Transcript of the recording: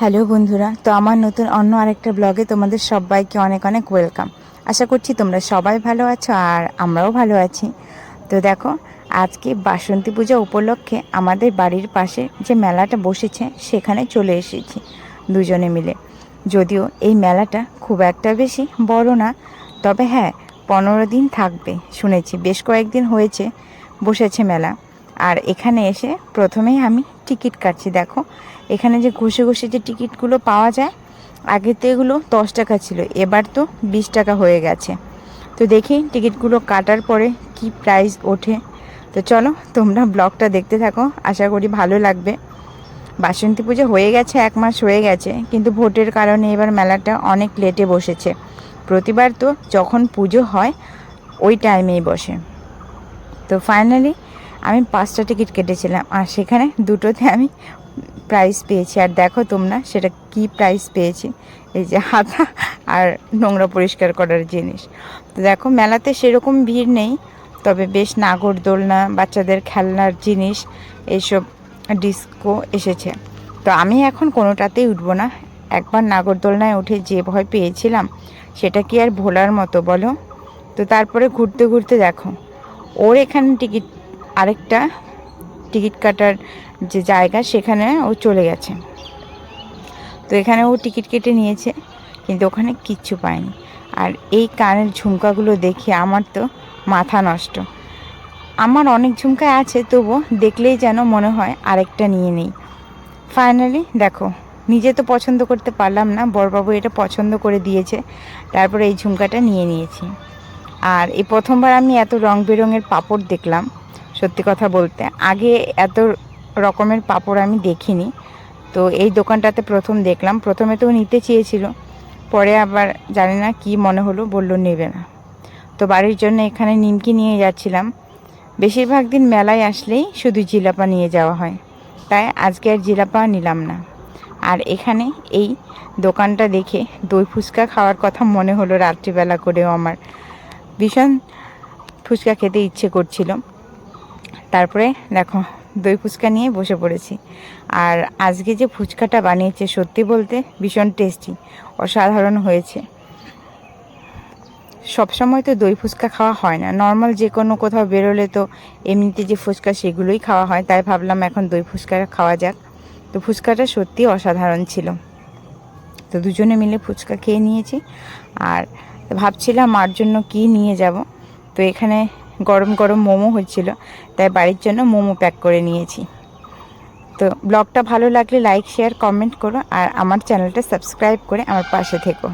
Hello বন্ধুরা, তো আমার নতুন অন্য আরেকটা ব্লগে তোমাদের সবাইকে অনেক অনেক ওয়েলকাম। আশা করছি তোমরা সবাই ভালো আছো আর আমরাও ভালো আছি। তো দেখো, আজকে বাসন্তী পূজা উপলক্ষে আমাদের বাড়ির পাশে যে মেলাটা বসেছে, সেখানে চলে এসেছি দুজনে মিলে। যদিও এই মেলাটা খুব একটা বেশি বড় না, তবে হ্যাঁ পনেরো দিন থাকবে, শুনেছি। বেশ কয়েকদিন হয়েছে বসেছে মেলা। আর এখানে এসে প্রথমেই আমি টিকিট কাটছি, দেখো। এখানে যে ঘষে ঘষে যে টিকিটগুলো পাওয়া যায়, আগে তো এগুলো দশ টাকা ছিল, এবার তো বিশ টাকা হয়ে গেছে। তো দেখি টিকিটগুলো কাটার পরে কি প্রাইস ওঠে। তো চলো, তোমরা ব্লগটা দেখতে থাকো, আশা করি ভালো লাগবে। বাসন্তী পুজো হয়ে গেছে, এক মাস হয়ে গেছে, কিন্তু ভোটের কারণে এবার মেলাটা অনেক লেটে বসেছে। প্রতিবার তো যখন পুজো হয়, ওই টাইমেই বসে। তো ফাইনালি আমি পাঁচটা টিকিট কেটেছিলাম, আর সেখানে দুটোতে আমি প্রাইস পেয়েছি। আর দেখো তোমরা সেটা কি প্রাইস পেয়েছি? এই যে হাতা আর নোংরা পরিষ্কার করার জিনিস। তো দেখো মেলাতে সেরকম ভিড় নেই, তবে বেশ নাগরদোলনা বাচ্চাদের খেলনার জিনিস, এইসব ডিস্কো এসেছে। তো আমি এখন কোনোটাতেই উঠবো না। একবার নাগরদোলনায় উঠে যে ভয় পেয়েছিলাম, সেটা কি আর ভোলার মতো বলো? তো তারপরে ঘুরতে ঘুরতে দেখো, ওর এখানে টিকিট আরেকটা টিকিট কাটার যে জায়গা সেখানে ও চলে গেছে। তো এখানে ও টিকিট কেটে নিয়েছে, কিন্তু ওখানে কিচ্ছু পায়নি। আর এই কানের ঝুমকাগুলো দেখে আমার তো মাথা নষ্ট। আমার অনেক ঝুমকা আছে তবু দেখলেই যেন মনে হয় আরেকটা নিয়ে নেই। ফাইনালি দেখো, নিজে তো পছন্দ করতে পারলাম না বড়বাবু এটা পছন্দ করে দিয়েছে, তারপরে এই ঝুমকাটা নিয়ে নিয়েছি। আর এই প্রথমবার আমি এত রং বেরঙের পাপড় দেখলাম সত্যি কথা বলতে, আগে এত রকমের পাপড় আমি দেখিনি। তো এই দোকানটাতে প্রথম দেখলাম, প্রথমে তো নিতে চেয়েছিল, পরে আবার জানি না কি মনে হলো, বলল নেবে না। তো বাড়ির জন্য এখানে নিমকি নিয়ে যাচ্ছিলাম। বেশিরভাগ দিন মেলায় আসলেই শুধু জিলাপা নিয়ে যাওয়া হয়, তাই আজকে আর জিলাপা নিলাম না। আর এখানে এই দোকানটা দেখে দই ফুচকা খাওয়ার কথা মনে হলো রাত্রিবেলা করেও আমার। ভীষণ ফুচকা খেতে ইচ্ছে করছিল। তারপরে দেখো দই ফুচকা নিয়ে বসে পড়েছি। আর আজকে যে ফুচকাটা বানিয়েছে সত্যি বলতে ভীষণ টেস্টি অসাধারণ হয়েছে। সবসময় তো দই ফুচকা খাওয়া হয় না। নর্মাল যে কোনো কোথাও বেরোলে তো এমনিতে যে ফুচকা সেগুলোই খাওয়া হয়। তাই ভাবলাম এখন দই ফুচকা খাওয়া যাক। তো ফুচকাটা সত্যি অসাধারণ ছিল। তো দুজনে মিলে ফুচকা খেয়ে নিয়েছি। আর ভাবছিলাম মার জন্য কি নিয়ে যাব। তো এখানে গরম গরম মোমো হয়েছিল। তাই বাড়ির জন্য মোমো প্যাক করে নিয়েছি। তো ব্লগটা ভালো লাগলে লাইক শেয়ার কমেন্ট করো আর আমার চ্যানেলটা সাবস্ক্রাইব করে আমার পাশে থেকো।